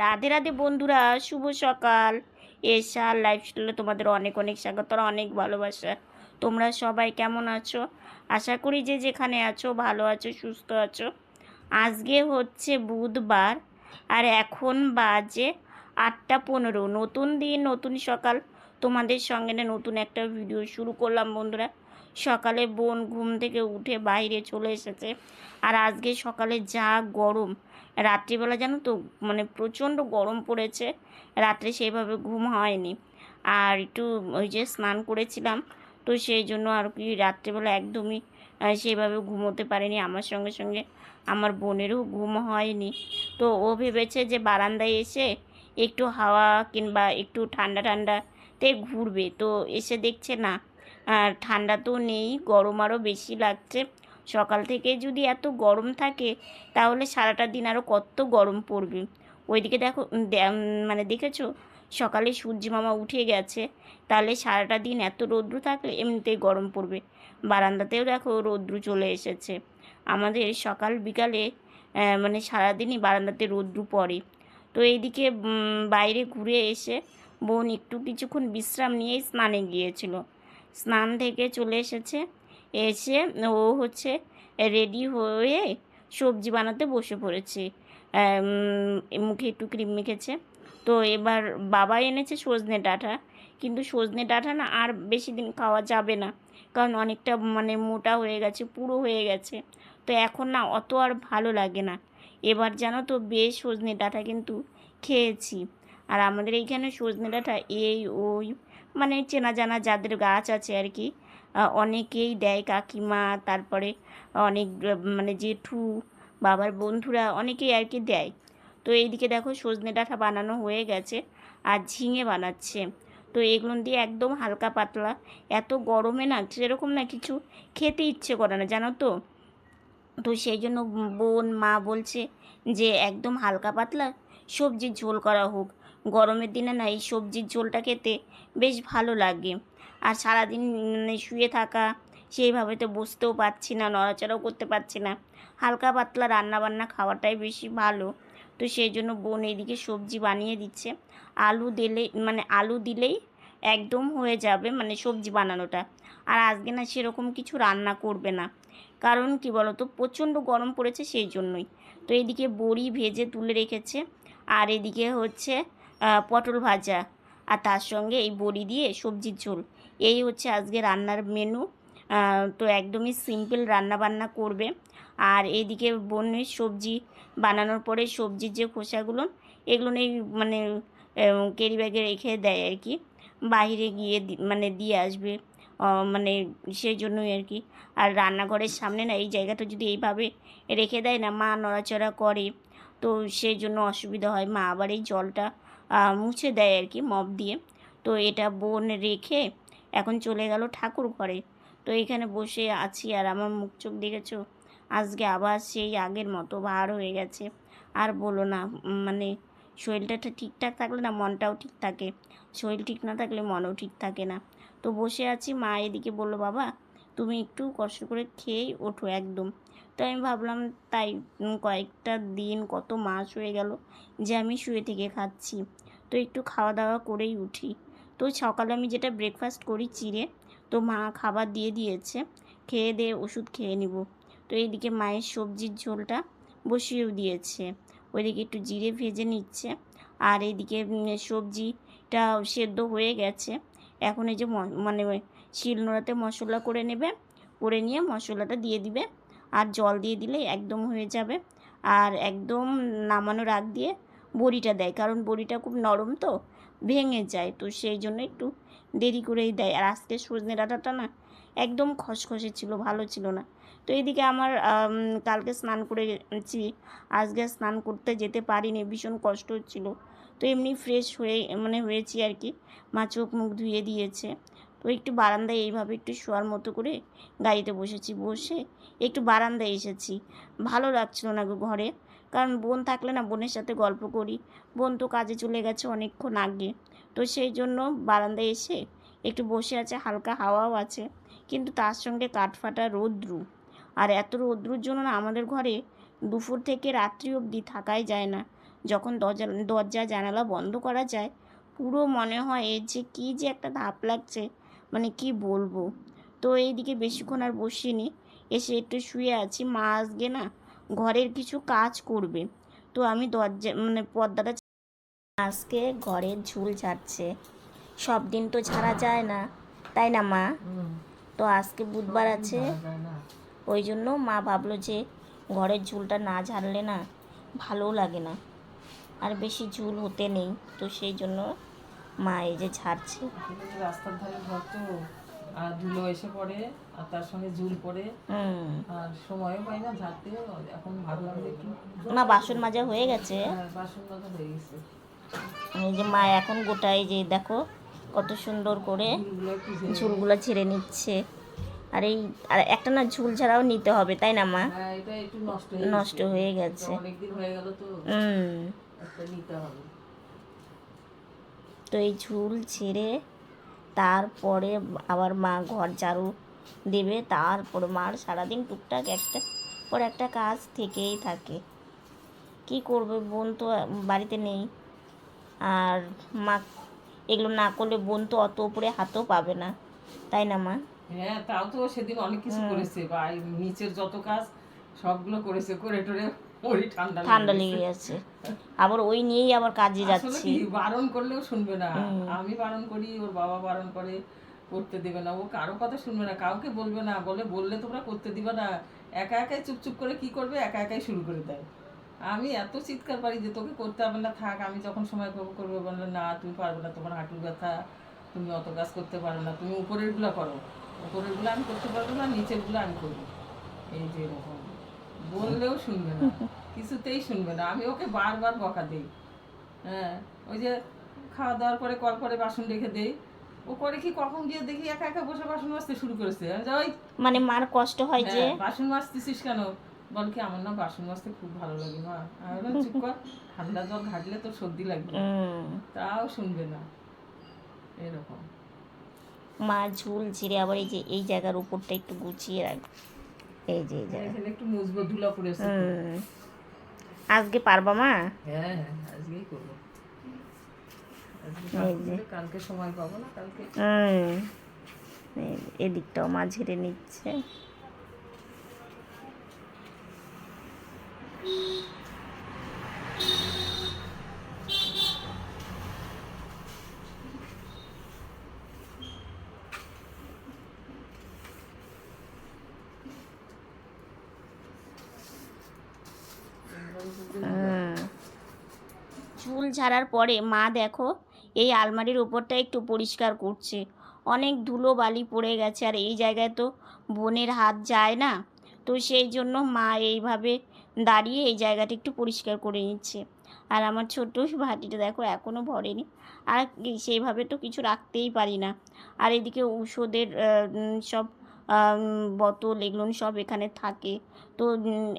রাধে রাধে বন্ধুরা, শুভ সকাল। এসা লাইফস্টাইলে তোমাদের অনেক অনেক স্বাগত অনেক ভালোবাসা। তোমরা সবাই কেমন আছো? আশা করি যে যেখানে আছো, ভালো আছো, সুস্থ আছো। আজকে হচ্ছে বুধবার, আর এখন বাজে আটটা পনেরো। নতুন দিন, নতুন সকাল। তোমাদের সঙ্গে নতুন একটা ভিডিও শুরু করলাম বন্ধুরা। সকালে বোন ঘুম থেকে উঠে বাইরে চলে এসেছে। আর আজকে সকালে যা গরম রাত্রিবেলা জানো তো মানে প্রচণ্ড গরম পড়েছে, রাত্রে সেইভাবে ঘুম হয়নি। আর একটু ওই যে স্নান করেছিলাম, তো সেই জন্য আর কি রাত্রিবেলা একদমই সেইভাবে ঘুমোতে পারিনি। আমার সঙ্গে সঙ্গে আমার বোনেরও ঘুম হয়নি। তো ও ভেবেছে যে বারান্দায় এসে একটু হাওয়া কিংবা একটু ঠান্ডা ঠান্ডাতে ঘুরবে। তো এসে দেখছে না, আর ঠান্ডা তো নেই, গরম আরও বেশি লাগছে। সকাল থেকে যদি এত গরম থাকে, তাহলে সারাটা দিন আরও কত গরম পড়বে। ওইদিকে দেখো মানে দেখেছ? সকালে সূর্য মামা উঠে গেছে, তাহলে সারাটা দিন এত রৌদ্র থাকলে এমনিতেই গরম পড়বে। বারান্দাতেও দেখো রৌদ্র চলে এসেছে। আমাদের সকাল বিকালে মানে সারাদিনই বারান্দাতে রৌদ্র পড়ে। তো এইদিকে বাইরে ঘুরে এসে বোন একটু কিছুক্ষণ বিশ্রাম নিয়েই স্নানে গিয়েছিল। স্নান থেকে চলে এসেছে। এসে ও হচ্ছে রেডি হয়ে সবজি বানাতে বসে পড়েছে। মুখে একটু ক্রিম মেখেছে। তো এবার বাবা এনেছে সজনে ডাঁটা। কিন্তু সজনে ডাঁটা না আর বেশি দিন খাওয়া যাবে না। কারণ অনেকটা মানে মোটা হয়ে গেছে, পুরো হয়ে গেছে। তো এখন না অত আর ভালো লাগে না। এবার জানো তো বেশ সজনে ডাঁটা কিন্তু খেয়েছি। আর আমাদের এইখানে সজনে ডাঁটা এই ওই মানে চেনা জানা যাদের গাছ আছে আর কি অনেকেই দেয় কাকিমা, তারপরে অনেক মানে জেঠু, বাবার বন্ধুরা অনেকেই আর কি দেয়। তো এইদিকে দেখো সজনে ডাঁটা বানানো হয়ে গেছে আর ঝিঙে বানাচ্ছে। তো এগুলো দিয়ে একদম হালকা পাতলা। এত গরমে না সেরকম না কিছু খেতে ইচ্ছে করে না, জানো তো? তো সেই জন্য বোন, মা বলছে যে একদম হালকা পাতলা সবজির ঝোল করা হোক। গরমের দিনে না এই সবজির ঝোলটা খেতে বেশ ভালো লাগে। আর সারাদিন মানে শুয়ে থাকা, সেইভাবে তো বসতেও পারছি না, নড়াচড়াও করতে পারছি না। হালকা পাতলা রান্না বান্না খাওয়াটাই বেশি ভালো। তো সেই জন্য বোন এদিকে সবজি বানিয়ে দিচ্ছে। আলু দিলে মানে আলু দিলেই একদম হয়ে যাবে মানে সবজি বানানোটা। আর আজকে না সেরকম কিছু রান্না করবে না। কারণ কি বলতো, প্রচণ্ড গরম পড়েছে সেই জন্যই। তো এদিকে বড়ি ভেজে তুলে রেখেছে। আর এদিকে হচ্ছে পটল ভাজা। আর তার সঙ্গে এই বড়ি দিয়ে সবজির ঝোল। এই হচ্ছে আজকে রান্নার মেনু তো একদমই সিম্পল রান্না বান্না করবে। আর এইদিকে বোনের সবজি বানানোর পরে সবজির যে খোসাগুলো, এগুলো নেই মানে ক্যারি ব্যাগে রেখে দেয় আর কি। বাইরে গিয়ে মানে দিয়ে আসবে মানে সেই জন্যই আর কি। আর রান্নাঘরের সামনে না এই জায়গাটা যদি এইভাবে রেখে দেয় না, মা নড়াচড়া করে, তো সেই জন্য অসুবিধা হয়। মা আবার এই জলটা মুছে দেয় আর কি মপ দিয়ে। তো এটা বোন রেখে এখন চলে গেল ঠাকুর ঘরে। তো এখানে বসে আছি আর আমার মুখ চোখ দেখেছ? আজকে আবার সেই আগের মতো ভার হয়ে গেছে। আর বলো না মানে শরীরটা ঠিকঠাক থাকলে না মনটাও ঠিক থাকে। শরীর ঠিক না থাকলে মনও ঠিক থাকে না। তো বসে আছি, মা এদিকে বলল, বাবা, তুমি একটু কষ্ট করে খেয়েই ওঠো একদম। তো আমি ভাবলাম, তাই কয়েকটা দিন কত মাস হয়ে গেল যে আমি শুয়ে থেকে খাচ্ছি। তো একটু খাওয়া দাওয়া করেই উঠি। তো সকালে আমি যেটা ব্রেকফাস্ট করি চিড়ে, তো মা খাবার দিয়ে দিয়েছে, খেয়ে দিয়ে ওষুধ খেয়ে নিব। তো এইদিকে মায়ের সবজির ঝোলটা বসিয়েও দিয়েছে। ওইদিকে একটু জিরে ভেজে নিচ্ছে, আর এইদিকে সবজিটা সেদ্ধ হয়ে গেছে। এখন এই যে মানে শিলনোড়াতে মশলা করে নেবে, করে নিয়ে মশলাটা দিয়ে দিবে, আর জল দিয়ে দিলে একদম হয়ে যাবে। আর একদম নামানোর আগ দিয়ে বড়িটা দেয়, কারণ বড়িটা খুব নরম তো ভেঙে যায়। তো সেই জন্য একটু দেরি করেই দেয়। আর আজকে সজনে ডাঁটাটা না একদম খসখসে ছিল, ভালো ছিল না। তো এইদিকে আমার কালকে স্নান করেছি। আজকে স্নান করতে যেতে পারিনি, ভীষণ কষ্ট হচ্ছিল। তো এমনি ফ্রেশ হয়ে মানে হয়েছি আর কি। মা চোখ মুখ ধুয়ে দিয়েছে। তো একটু বারান্দায় এইভাবে একটু শোয়ার মতো করে গাড়িতে বসেছি। বসে একটু বারান্দায় এসেছি। ভালো লাগছিল না গো ঘরে। কারণ বোন থাকলে না বোনের সাথে গল্প করি। বোন তো কাজে চলে গেছে অনেকক্ষণ আগে। তো সেই জন্য বারান্দায় এসে একটু বসে আছে, হালকা হাওয়াও আছে, কিন্তু তার সঙ্গে কাঠফাটা রৌদ্রু। আর এত রৌদ্রুর জন্য না আমাদের ঘরে দুপুর থেকে রাত্রি অবধি থাকাই যায় না। যখন দরজা দরজা, জানালা বন্ধ করা যায়, পুরো মনে হয় এর যে কী যে একটা ধাপ লাগছে মানে কি বলব? তো এইদিকে বেশিক্ষণ আর বসিনি। এসে একটু শুয়ে আছি। মা আসবে না ঘরের কিছু কাজ করবে। তো আমি দরজা মানে পর্দাটা আজকে ঘরের ঝুল ঝাড়ছে। সব দিন তো ছাড়া যায় না। তাই না মা? তো আজকে বুধবার আছে। ওই জন্য মা ভাবলো যে ঘরের ঝুলটা না ঝাড়লে না ভালো লাগে না। আর বেশি ঝুল হতে নেই। তো সেই জন্য মা এই যে ঝাড়ছে। রাস্তার ধারে আর ধুলো এসে পড়ে আর তার সঙ্গে ঝুল পড়ে। আর সময়ও পাই না ঝাড়তে এখন ভাবলাম যে একটু মা বাসন মাজা হয়ে গেছে। হ্যাঁ, বাসন মাজা হয়ে গেছে। এই যে মা এখন গোটা এই যে দেখো কত সুন্দর করে ঝুলগুলো ছেড়ে নিচ্ছে। আর এই আর একটা না ঝুল ছাড়াও নিতে হবে তাই না মা? হ্যাঁ নষ্ট হয়ে গেছে। তো। এই ঝুল ছেড়ে তারপরে আবার মা ঘর ঝাড়ু দেবে। তারপর মার সারাদিন টুকটাক একটা পর একটা কাজ থেকেই থাকে। কি করবে বোন তো বাড়িতে নেই। আর মা এগুলো না করলে বোন তো অত উপরে হাতও পাবে না। তাই না মা? হ্যাঁ তাও তো সেদিন অনেক কিছু করেছে। বা নিচের যত কাজ সবগুলো করেছে। করে টরে ঠান্ডা লেগে গেছে। আবার ওই নিয়েই আবার কাজে যাচ্ছি। বারণ করলেও শুনবে না। আমি বারণ করি ওর বাবা বারণ করে করতে দেবে না। ও কারও কথা শুনবে না কাউকে বলবে না। বলে বললে তোমরা করতে দিবে না। একা একাই চুপচুপ করে কি করবে? একা একাই শুরু করে দেয়। আমি এত চিৎকার পারি যে তোকে করতে হবে না থাক আমি যখন সময় করব করব। বললে না তুমি পারবে না তোমার হাঁটুর ব্যথা তুমি অত কাজ করতে পারো না। তুমি উপরেরগুলা করো। উপরেরগুলো আমি করতে পারব না নিচেরগুলো আমি করব। এই যে এরকম। বললেও শুনবে না কিছুতেই শুনবে না। আমি ওকে বারবার বকা দিই। হ্যাঁ ওই যে খাওয়া দাওয়ার পরে কল করে বাসন রেখে দেই। ও করে কি কখন গিয়ে দেখি একা একা বসে বাসন মাজতে শুরু করেছে? যাই মানে মার কষ্ট হয় যে? হ্যাঁ, বাসন মাজতেছিস কেন? বল কি আমার না বাসন মাজতে খুব ভালো লাগে মা। আমি চুপ কর ঠান্ডা জল ঘাটলে তো সর্দি লাগবে। তাও শুনবে না। এরকম। মা ঝুল ছিঁড়ে আবার এই যে এই জায়গার উপরটা একটু গুছিয়ে রাখবে এই যে এই যে। একটু মুজবো ধুলা পড়েছে হুম আজকে পারবা মা? হ্যাঁ হ্যাঁ আজকেই করব। কালকে- সময় পাবো না কালকে হুম এদিকটাও মা ঝেড়ে নিচ্ছে হুম। চুল ঝাড়ার পরে মা দেখো, এই আলমারির ওপরটা একটু পরিষ্কার করছে। অনেক ধুলো বালি পড়ে গেছে আর এই জায়গায় তো বোনের হাত যায় না। তো সেই জন্য মা এইভাবে দাঁড়িয়ে এই জায়গাটা একটু পরিষ্কার করে নিচ্ছে। আর আমার ছোট্ট ভাটিটা দেখো এখনও ভরেনি। আর সেইভাবে তো কিছু রাখতেই পারি না। আর এদিকে ঔষধের সব বোতল এগুলো সব এখানে থাকে। তো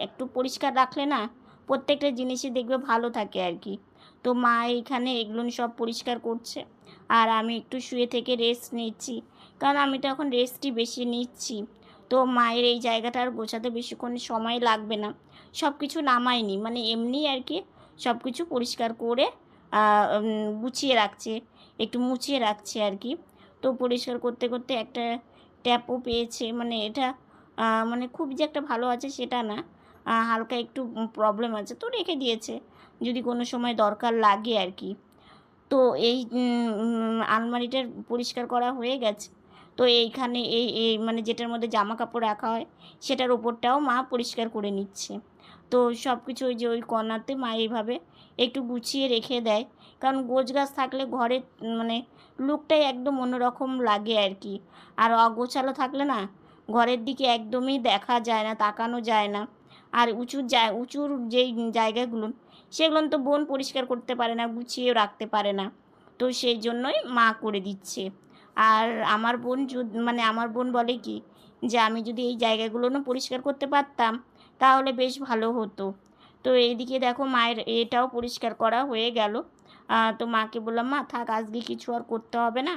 একটু পরিষ্কার রাখলে না প্রত্যেকটা জিনিসই দেখবে ভালো থাকে আর কি। তো মা এইখানে এগুলো সব পরিষ্কার করছে। আর আমি একটু শুয়ে থেকে রেস্ট নিচ্ছি। কারণ আমি তো এখন রেস্টই বেশি নিচ্ছি। তো মায়ের এই জায়গাটা আর গোছাতে বেশিক্ষণ সময় লাগবে না। সব কিছু নামায়নি। মানে এমনি আর কি সব কিছু পরিষ্কার করে গুছিয়ে রাখছে। একটু মুছিয়ে রাখছে আর কি। তো পরিষ্কার করতে করতে একটা ট্যাপও পেয়েছে। মানে এটা মানে খুব যে একটা ভালো আছে সেটা না। হালকা একটু প্রবলেম আছে। তো রেখে দিয়েছে। যদি কোনো সময় দরকার লাগে আর কি। তো এই আলমারিটার পরিষ্কার করা হয়ে গেছে। তো এইখানে এই এই মানে যেটার মধ্যে জামা কাপড় রাখা হয় সেটার ওপরটাও মা পরিষ্কার করে নিচ্ছে। তো সব কিছু ওই যে ওই কণাতে মা এইভাবে একটু গুছিয়ে রেখে দেয়। কারণ গোছ গাছ থাকলে উম, মানে লুকটাই একদম অন্যরকম লাগে আর কি। আর অগোছালো থাকলে না ঘরের দিকে একদমই দেখা যায় না তাকানো যায় না। আর উঁচুর জায় উঁচুর যেই জায়গাগুলো সেগুলো তো বোন পরিষ্কার করতে পারে না, গুছিয়েও রাখতে পারে না। তো সেই জন্যই মা করে দিচ্ছে। আর আমার বোন মানে আমার বোন বলে কি, যে আমি যদি এই জায়গাগুলো না পরিষ্কার করতে পারতাম, তাহলে বেশ ভালো হতো। তো এইদিকে দেখো মায়ের এটাও পরিষ্কার করা হয়ে গেল। তো মাকে বললাম, মা, থাক, আজকে কিছু আর করতে হবে না।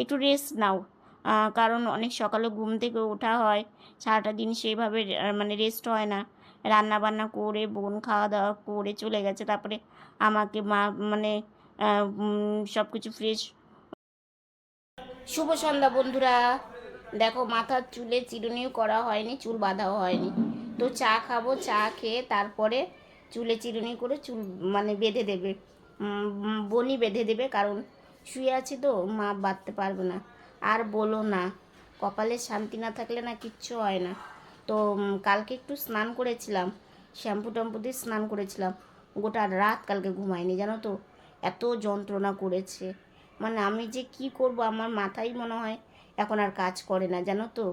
একটু রেস্ট নাও। কারণ অনেক সকালে ঘুম থেকে ওঠা হয়, সারাটা দিন সেইভাবে মানে রেস্ট হয় না। রান্না বান্না করে, বোন খাওয়া দাওয়া করে চলে গেছে। তারপরে আমাকে মা মানে সব কিছু ফ্রেশ শুভ সন্ধ্যা বন্ধুরা। দেখো মাথার চুলে চিরুনিও করা হয়নি, চুল বাঁধাও হয়নি। তো চা খাব, চা খেয়ে তারপরে চুলে চিরুনি করে চুল মানে বেঁধে দেবে। বনি বেঁধে দেবে, কারণ শুয়ে আছে তো, মা বাঁধতে পারবে না। আর বলো না, কপালে শান্তি না থাকলে না কিচ্ছু হয় না। তো কালকে একটু স্নান করেছিলাম, শ্যাম্পু ট্যাম্পু দিয়ে স্নান করেছিলাম। গোটা রাত কালকে ঘুমাইনি জানো তো? এত যন্ত্রণা করেছে। মানে আমি যে কি করব, আমার মাথায় মনে হয় এখন আর কাজ করে না, জানো তো?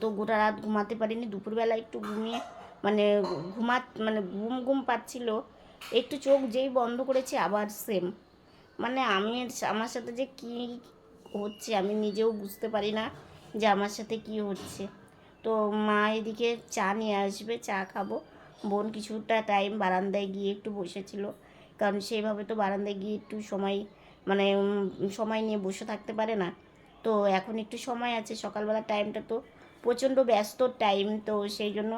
তো গোটা রাত ঘুমাতে পারিনি, দুপুরবেলা একটু ঘুমিয়ে মানে ঘুমা মানে ঘুম ঘুম পাচ্ছিল। একটু চোখ যেই বন্ধ করেছি, আবার সেম মানে আমি আমার সাথে যে কি হচ্ছে, আমি নিজেও বুঝতে পারি না যে আমার সাথে কি হচ্ছে। তো মা এদিকে চা নিয়ে আসবে, চা খাব। বোন কিছুটা টাইম বারান্দায় গিয়ে একটু বসেছিল। কারণ সেইভাবে তো বারান্দায় গিয়ে একটু সময় মানে সময় নিয়ে বসে থাকতে পারে না। তো এখন একটু সময় আছে, সকালবেলা টাইমটা তো প্রচণ্ড ব্যস্ত টাইম তো সেই জন্য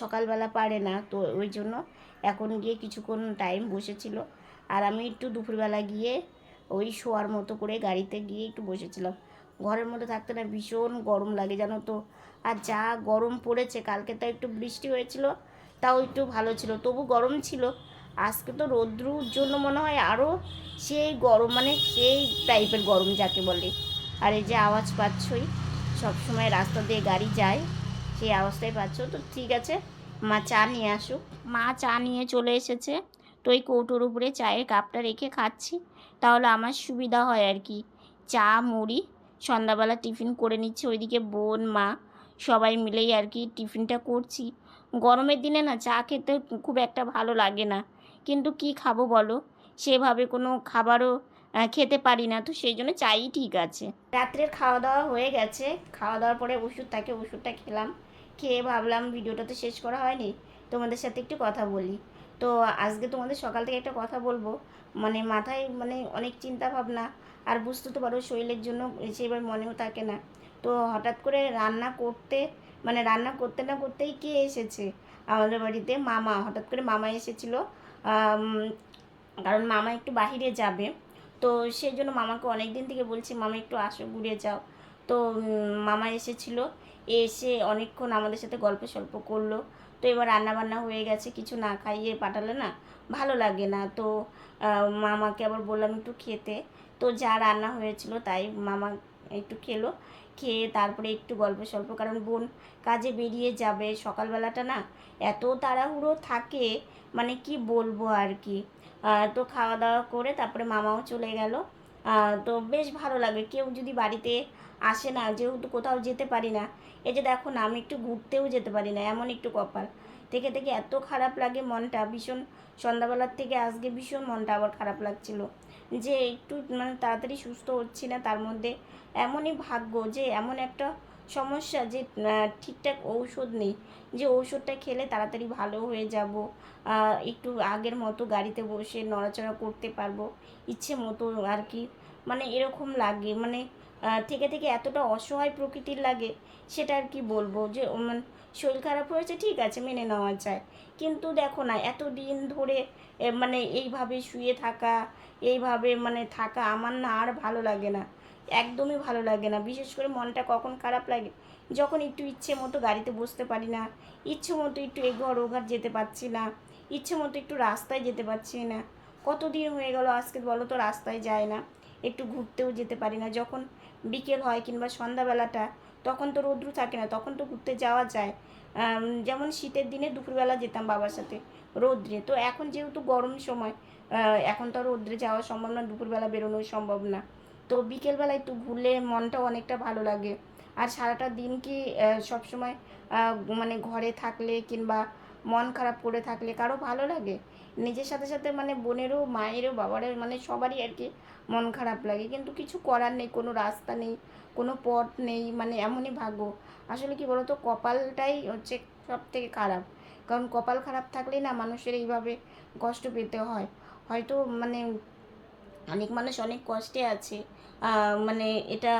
সকালবেলা পারে না। তো ওই জন্য এখন গিয়ে কিছুক্ষণ টাইম বসেছিল। আর আমি একটু দুপুরবেলা গিয়ে ওই শোয়ার মতো করে গাড়িতে গিয়ে একটু বসেছিলাম। ঘরের মধ্যে থাকতে না ভীষণ গরম লাগে, জানো তো। আর যা গরম পড়েছে, কালকে তো একটু বৃষ্টি হয়েছিল, তাও একটু ভালো ছিল। তবু গরম ছিল। আজকে তো রৌদ্রুর জন্য মনে হয় আরও সেই গরম মানে সেই টাইপের গরম যাকে বলে। আর এই যে আওয়াজ পাচ্ছই, সবসময় রাস্তা দিয়ে গাড়ি যায়, সেই আওয়াজটাই পাচ্ছ। তো ঠিক আছে, মা চা নিয়ে আসুক। মা চা নিয়ে চলে এসেছে। তো ওই কৌটোর উপরে চায়ের কাপটা রেখে খাচ্ছি, তাহলে আমার সুবিধা হয় আর কি। চা, মুড়ি সন্ধ্যাবেলা টিফিন করে নিচ্ছি, ওইদিকে বোন, মা সবাই মিলেই আর কি টিফিনটা করছি। গরমের দিনে না চা খেতে খুব একটা ভালো লাগে না। কিন্তু কি খাব বলো? সেভাবে কোনো খাবারও খেতে পারি না, তো সেই জন্য চাই ঠিক আছে। রাত্রের খাওয়া দাওয়া হয়ে গেছে। খাওয়া দাওয়ার পরে ওষুধ থাকে, ওষুধটা খেলাম। খেয়ে ভাবলাম ভিডিওটা তো শেষ করা হয়নি, তোমাদের সাথে একটু কথা বলি। তো আজকে তোমাদের সকাল থেকে একটা কথা বলব। মানে মাথায় মানে অনেক চিন্তা ভাবনা আর বুঝতে তো পারো শরীরের জন্য সেবার মনেও থাকে না। তো হঠাৎ করে রান্না করতে মানে রান্না করতে না করতেই কে এসেছে? আমাদের বাড়িতে মামা, হঠাৎ করে মামা এসেছিল। কারণ মামা একটু বাহিরে যাবে। তো সেই জন্য মামাকে অনেক দিন থেকে বলছি, মামা একটু আসো, ঘুরে যাও। তো মামা এসেছিল, এসে অনেকক্ষণ আমাদের সাথে গল্প সল্প করল। তো এবার রান্না বান্না হয়ে গেছে, কিছু না খাইয়ে পাঠালে না ভালো লাগে না। তো মামাকে আবার বললাম একটু খেতে। তো যা রান্না হয়েছিল তাই মামা একটু খেলো, খেয়ে তারপরে একটু গল্প সল্প কারণ বোন কাজে বেরিয়ে যাবে সকালবেলাটা না, এত তাড়াহুড়ো থাকে মানে কি বলব আর কি। তো খাওয়া দাওয়া করে তারপরে মামাও চলে গেল। তো বেশ ভালো লাগে, কেউ যদি বাড়িতে আসে না, যেহেতু কোথাও যেতে পারি না, এই যে দেখো না, আমি একটু ঘুরতেও যেতে পারি না, এমন একটু কপাল। থেকে থেকে এত খারাপ লাগে মনটা, ভীষণ সন্ধ্যাবেলার থেকে আজকে ভীষণ মনটা আবার খারাপ লাগছিল। যে একটু মানে তাড়াতাড়ি সুস্থ হচ্ছি না তার মধ্যে এমনই ভাগ্য যে এমন একটা সমস্যা যে ঠিকঠাক ঔষধ নেই। যে ঔষধটা খেলে তাড়াতাড়ি ভালো হয়ে যাব একটু আগের মতো গাড়িতে বসে নড়াচড়া করতে পারব, ইচ্ছে মতো আর কি। মানে এরকম লাগে মানে থেকে থেকে এতটা অসহায় প্রকৃতির লাগে, সেটা আর কি বলব? যে মানে শরীর খারাপ হয়েছে, ঠিক আছে, মেনে নেওয়া যায়। কিন্তু দেখো না এত দিন ধরে মানে এইভাবে শুয়ে থাকা, এইভাবে মানে থাকা আমার না আর ভালো লাগে না। একদমই ভালো লাগে না। বিশেষ করে মনটা কখন খারাপ লাগে? যখন একটু ইচ্ছে মতো গাড়িতে বসতে পারি না, ইচ্ছে মতো একটু এঘর ওঘর যেতে পারছি না, ইচ্ছে মতো একটু রাস্তায় যেতে পারছি না। কতদিন হয়ে গেল আজকে বলো তো রাস্তায় যায় না। একটু ঘুরতেও যেতে পারি না। যখন বিকেল হয় কিংবা সন্ধ্যাবেলাটা, তখন তো রৌদ্র থাকে না, তখন তো ঘুরতে যাওয়া যায়। যেমন শীতের দিনে দুপুরবেলা যেতাম বাবার সাথে রৌদ্রে। তো এখন যেহেতু গরম সময় এখন তো রৌদ্রে যাওয়া সম্ভব না, দুপুরবেলা বেরোনো সম্ভব না। তো বিকেলবেলা একটু ঘুরলে মনটাও অনেকটা ভালো লাগে। আর সারাটা দিন কি সবসময় মানে ঘরে থাকলে কিংবা মন খারাপ করে থাকলে কারও ভালো লাগে? নিজের সাথে সাথে মানে বোনেরও, মায়েরও, বাবারও মানে সবারই আর কি মন খারাপ লাগে। কিন্তু কিছু করার নেই, কোনো রাস্তা নেই, কোনো পথ নেই মানে এমনই ভাগ্য। আসলে কি বলতো, কপালটাই হচ্ছে সব থেকে খারাপ। কারণ কপাল খারাপ থাকলেই না মানুষের এইভাবে কষ্ট পেতে হয়। হয়তো মানে অনেক মানুষ অনেক কষ্টে আছে মানে এটা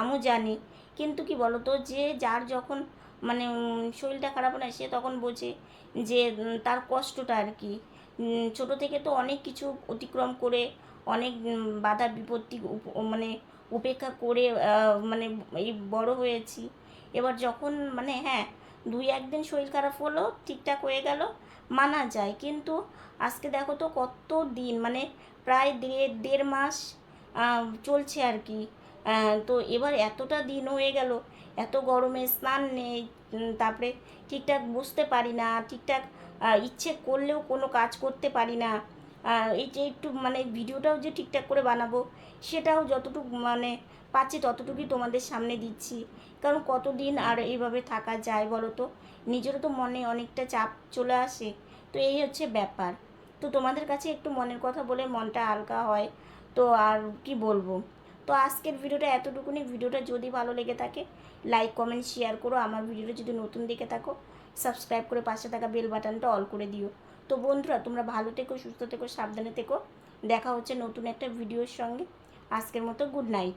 আমিও জানি। কিন্তু কি বলতো, যে যার যখন মানে শরীরটা খারাপ না, সে তখন বোঝে যে তার কষ্টটা আর কি। ছোট থেকে তো অনেক কিছু অতিক্রম করে অনেক বাধা বিপত্তি মানে উপেক্ষা করে মানে এই বড় হয়েছি। এবার যখন মানে হ্যাঁ দুই একদিন শরীর খারাপ হলো, ঠিকঠাক হয়ে গেল, মানা যায়। কিন্তু আজকে দেখো তো কত দিন মানে প্রায় দেড় দেড় মাস চলছে আর কি। তো এবার এতটা দিন হয়ে গেল, এত গরমে স্নান নেই তারপরে ঠিকঠাক বসতে পারি না, ঠিকঠাক ইচ্ছে করলেও কোনো কাজ করতে পারি না। এই যে একটু মানে ভিডিওটাও যে ঠিকঠাক করে বানাবো, সেটাও যতটুকু মানে পাচ্ছি ততটুকুই তোমাদের সামনে দিচ্ছি। কারণ কতদিন আর এইভাবে থাকা যায় বলো তো? নিজেরও তো মনে অনেকটা চাপ চলে আসে। তো এই হচ্ছে ব্যাপার। তো তোমাদের কাছে একটু মনের কথা বলে মনটা হালকা হয়, তো আর কি বলব? তো আজকের ভিডিওটা এতটুকুনি। ভিডিওটা যদি ভালো লেগে থাকে লাইক কমেন্ট শেয়ার করো। আমার ভিডিওটা যদি নতুন দেখে থাকো সাবস্ক্রাইব করে পাশে থাকা বেল বাটনটা অল করে দিও। তো বন্ধুরা, তোমরা ভালো থেকো, সুস্থ থেকো, সাবধানে থেকো। দেখা হচ্ছে নতুন একটা ভিডিওর সঙ্গে। আজকের মতো গুড নাইট।